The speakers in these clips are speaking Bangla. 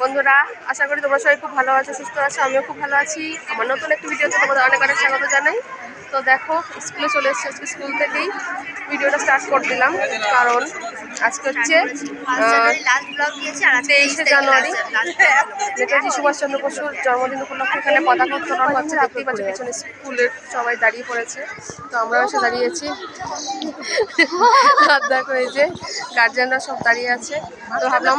বন্ধুরা, আশা করি তোমরা সবাই খুব ভালো আছো, সুস্থ আছো, আমিও খুব ভালো আছি। আমার নতুন একটি ভিডিওতে তোমাদের অনেক অনেক স্বাগত জানাই। তো দেখো, স্কুলে চলে এসেছি স্কুল থেকেই। ভিডিওটা স্টার্ট করে দিলাম, কারণ আজকে হচ্ছে তেইশে জানুয়ারি। নেতাজি সুভাষচন্দ্র বসুর জন্মদিন উপলক্ষে এখানে পতাকা উত্তোলন হচ্ছে দেখতেই পাচ্ছি পিছনে স্কুলের সবাই দাঁড়িয়ে পড়েছে। তো আমরাও এসে দাঁড়িয়েছি। আর দেখো এই যে গার্জেনরা সব দাঁড়িয়ে আছে। তো ভাবলাম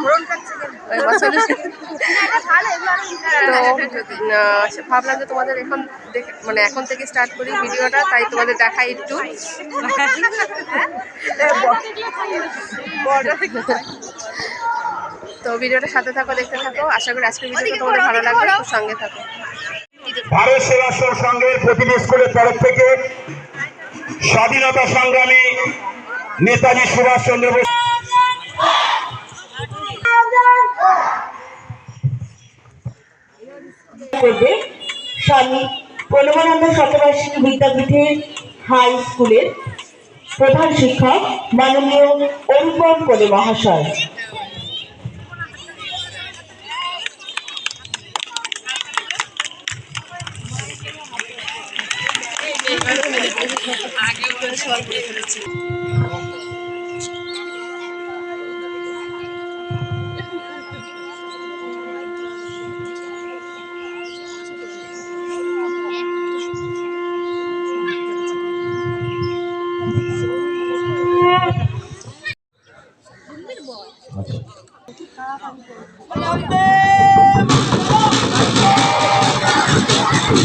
তো ভাবলাম যে তোমাদের এখন মানে এখন থেকে স্টার্ট করি ভিডিওটা তাই তোমাদের দেখাই একটু। তো ভিডিওটা সাথে থাকো দেখতে থাকো। আশা করি আজকের ভিডিওটা তোমাদের ভালো লাগবে। তো সঙ্গে থাকো। ভারত সেবাশ্রম সংঘের প্রতিটি স্কুলের তরফ থেকে স্বাধীনতা সংগ্রামী নেতাজি সুভাষচন্দ্র বোস করবে। স্বামী প্রণবানন্দ শতবার্ষিকী বিদ্যাপীঠের হাই স্কুলের প্রধান শিক্ষক মাননীয় অনুপম কোলে মহাশয়।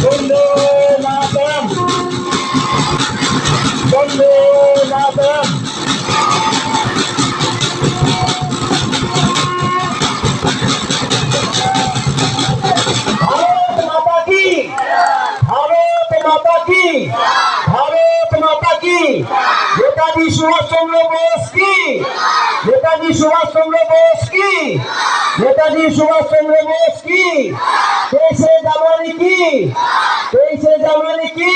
বন্দে মাতরম। বন্দে মাতরম। ভারত মাতা কি ভারত মাতা কি ভারত মাতা কি নেতাজি সুভাষচন্দ্র বোস কি? নেতাজি সুভাষচন্দ্র বোস কি? তেইশে জানুয়ারি কি? তেইশে জানুয়ারি কি?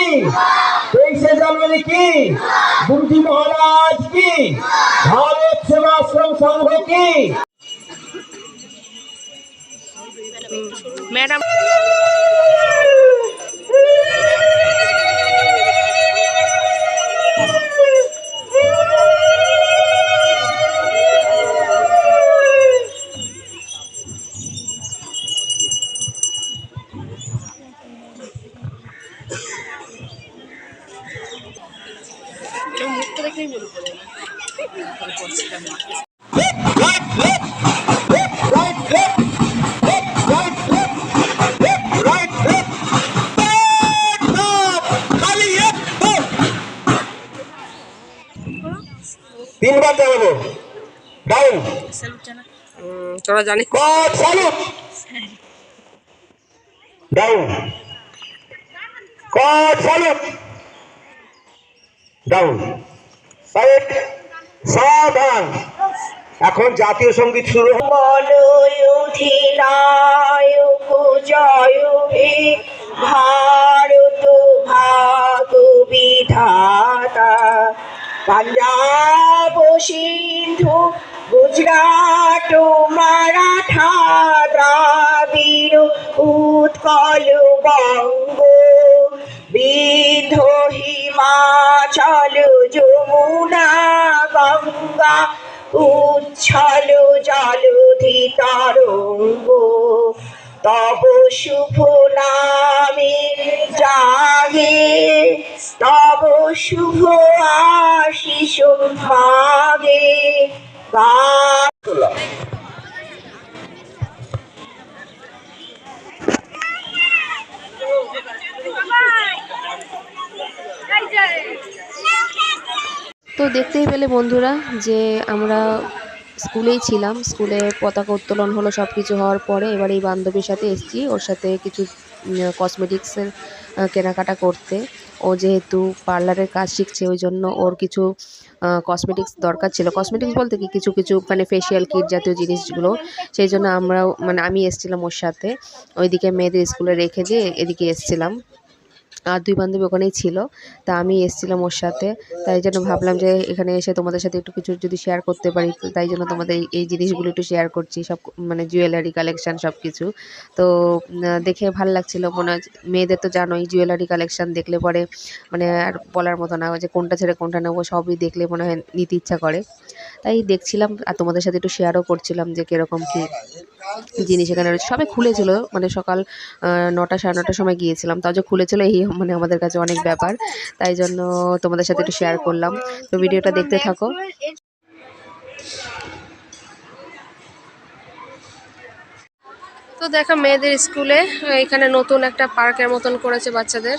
তেইশে জানুয়ারি কি? গুরুজি মহারাজ কি? ভারত সেবাশ্রম সংঘ কি? ম্যাডাম up, খালি এক দৌড়। তিনবার দেখাবো ডাউন। তোরা জানিস। Cut salute down. Cut salute down side সাবধান এখন জাতীয় সংগীত শুরু ভারত ভাগ বিধাতা। পাঞ্জাব সিন্ধু, গুজরাট মারাঠা দ্রাবিড়, উৎকল বঙ্গ বিন্ধ হিমাচল যমুনা গঙ্গা, উচ্ছল জলধি তরঙ্গ তব শুভ নামে জাগে, তব শুভ আশিস ভাগে। গা- তো দেখতেই পেলে বন্ধুরা যে আমরা স্কুলেই ছিলাম। স্কুলে পতাকা উত্তোলন হলো সব কিছু হওয়ার পরে এবার এই বান্ধবীর সাথে এসেছি। ওর সাথে কিছু কসমেটিক্সের কেনাকাটা করতে। ও যেহেতু পার্লারের কাজ শিখছে, ওই জন্য ওর কিছু কসমেটিক্স দরকার ছিল। কসমেটিক্স বলতে কি? কিছু কিছু মানে ফেসিয়াল কিট জাতীয় জিনিসগুলো। সেই জন্য আমরাও মানে আমি এসেছিলাম ওর সাথে। ওইদিকে মেয়েদের স্কুলে রেখে দিয়ে এদিকে এসেছিলাম। আর দুই বান্ধবী ওখানেই ছিল, তা আমি এসেছিলাম ওর সাথে। তাই জন্য ভাবলাম যে এখানে এসে তোমাদের সাথে একটু কিছু যদি শেয়ার করতে পারি, তাই জন্য তোমাদের এই- জিনিসগুলো একটু শেয়ার করছি, সব মানে জুয়েলারি কালেকশান সব কিছু তো দেখে ভালো লাগছিল, মনে হয় মেয়েদের তো জানোই জুয়েলারি কালেকশান দেখলে পরে মানে আর বলার মতো না, যে কোনটা ছেড়ে কোনটা নেব, সবই দেখলে মনে হয় নিতে ইচ্ছা করে। তাই দেখছিলাম, আর তোমাদের সাথে একটু শেয়ারও করছিলাম যে কীরকম কী। জিনিস এখানে রয়েছে। সবে খুলেছিল মানে সকাল নটা, সাড়ে নটার সময় গিয়েছিলাম। তাও যে খুলেছিল, এই মানে আমাদের কাছে অনেক ব্যাপার। তাই জন্য তোমাদের সাথে একটু শেয়ার করলাম। তো ভিডিওটা দেখতে থাকো। তো দেখো, মেয়েদের স্কুলে, এখানে নতুন একটা পার্কের মতন করেছে বাচ্চাদের।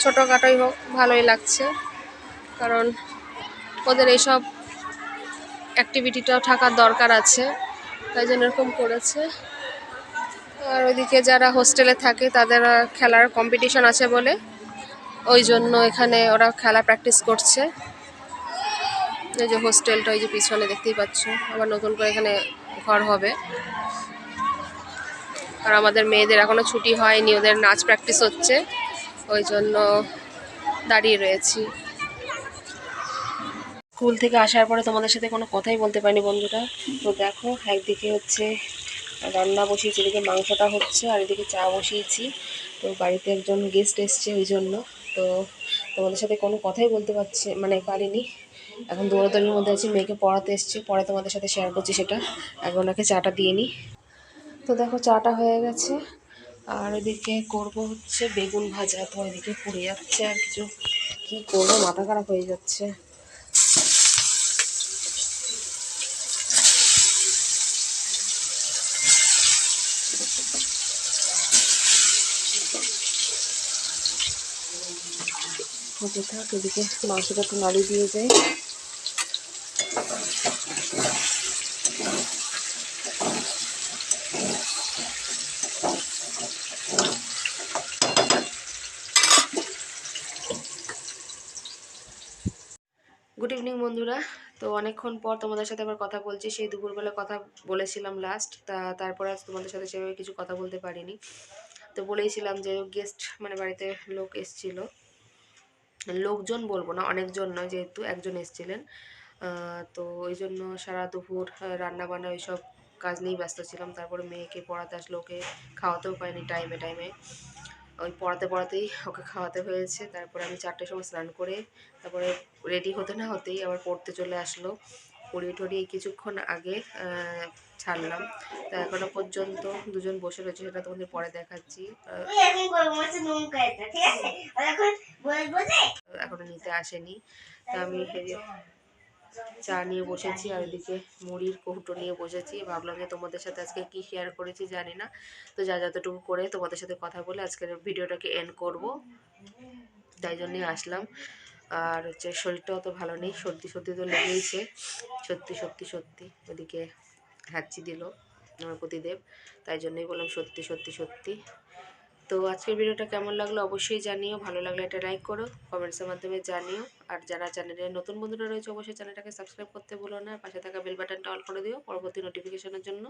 ছোটোখাটোই হোক, ভালোই লাগছে। কারণ ওদের এইসব অ্যাক্টিভিটিটাও থাকার দরকার আছে। তাই জন্য এরকম করেছে। আর ওইদিকে যারা হোস্টেলে থাকে, তাদের খেলার কম্পিটিশন আছে বলে। ওই জন্য এখানে ওরা খেলা প্র্যাকটিস করছে। এই যে হোস্টেলটা ওই যে পিছনে দেখতেই পাচ্ছ। আবার নতুন করে এখানে ঘর হবে। আর আমাদের মেয়েদের এখনও ছুটি হয়নি, ওদের নাচ প্র্যাকটিস হচ্ছে। ওই জন্য দাঁড়িয়ে রয়েছি। স্কুল থেকে আসার পরে তোমাদের সাথে কোনো কথাই বলতে পারিনি বন্ধুরা। তো দেখো, একদিকে হচ্ছে রান্না বসিয়েছি, এদিকে মাংসটা হচ্ছে আর এদিকে চা বসিয়েছি। তো বাড়িতে একজন গেস্ট এসছে ওই জন্য। তো তোমাদের সাথে কোনো কথাই বলতে পারছে মানে পারিনি। এখন দৌড়াদৌড়ির মধ্যে আছি, মেয়েকে পড়াতে এসছে, পরে তোমাদের সাথে শেয়ার করছি সেটা। এখন ওনাকে চাটা দিয়ে নিই তো দেখো, চাটা হয়ে গেছে। আর এদিকে করব হচ্ছে বেগুন ভাজা। তো এদিকে পুড়ে যাচ্ছে আর কিছু। কি করব, মাথা খারাপ হয়ে যাচ্ছে। হতে থাক, এদিকে মাংসটা একটু নাড়ি দিয়ে যাই। গুড ইভিনিং বন্ধুরা। তো অনেকক্ষণ পর তোমাদের সাথে আবার কথা বলছি। সেই দুপুরবেলা কথা বলেছিলাম লাস্ট তা তারপর আজ তোমাদের সাথে সেভাবে কিছু কথা বলতে পারিনি। তো বলেইছিলাম যে গেস্ট মানে বাড়িতে লোক এসছিল। লোকজন বলব না, অনেকজন নয় যেহেতু একজন এসছিলেন। তো ওই জন্য সারা দুপুর রান্না বান্না ওইসব কাজ নিয়েই ব্যস্ত ছিলাম। তারপরে মেয়েকে পড়াতে আসলো, ওকে খাওয়াতেও পাইনি টাইমে টাইমে ওই পড়াতে পড়াতেই ওকে খাওয়াতে হয়েছে। তারপরে আমি চারটের সময় স্নান করে, তারপরে রেডি হতে না হতেই আবার পড়তে চলে আসলো। পড়িয়ে টড়িয়ে কিছুক্ষণ আগে ছাড়লাম। তা এখনও পর্যন্ত দুজন বসে রয়েছে সেটা তোমাদের পরে দেখাচ্ছি। এখন নিতে আসেনি। তা আমি চা নিয়ে বসেছি আর এদিকে মুড়ির কৌটো নিয়ে বসেছি। ভাবলাম যে তোমাদের সাথে আজকে কি শেয়ার করেছি জানি না। তো যা যতটুকু করে তোমাদের সাথে কথা বলে আজকের ভিডিওটাকে এন্ড করব। তাই জন্যই আসলাম। আর হচ্ছে শরীরটাও তো ভালো নেই, সর্দি সর্দি তো লেগেইছে। সত্যি সত্যি সত্যি, ওদিকে হাঁচি দিল আমার প্রতিদেব, তাই জন্যই বললাম সত্যি সত্যি সত্যি। তো আজকের ভিডিওটা কেমন লাগল অবশ্যই জানিও, ভালো লাগলে এটা লাইক করো কমেন্টসের মাধ্যমে জানিও। আর যারা চ্যানেলে নতুন বন্ধুরা রয়েছে, অবশ্যই চ্যানেলটাকে সাবস্ক্রাইব করতে ভুলো না, পাশে থাকা বেল বাটনটা অল করে দিও পরবর্তী নোটিফিকেশনের জন্য।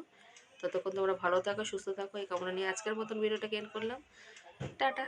ততক্ষণ তোমরা ভালো থাকো, সুস্থ থাকো, এই কামনা নিয়ে আজকের মতন ভিডিওটাকে এন্ড করলাম। টাটা।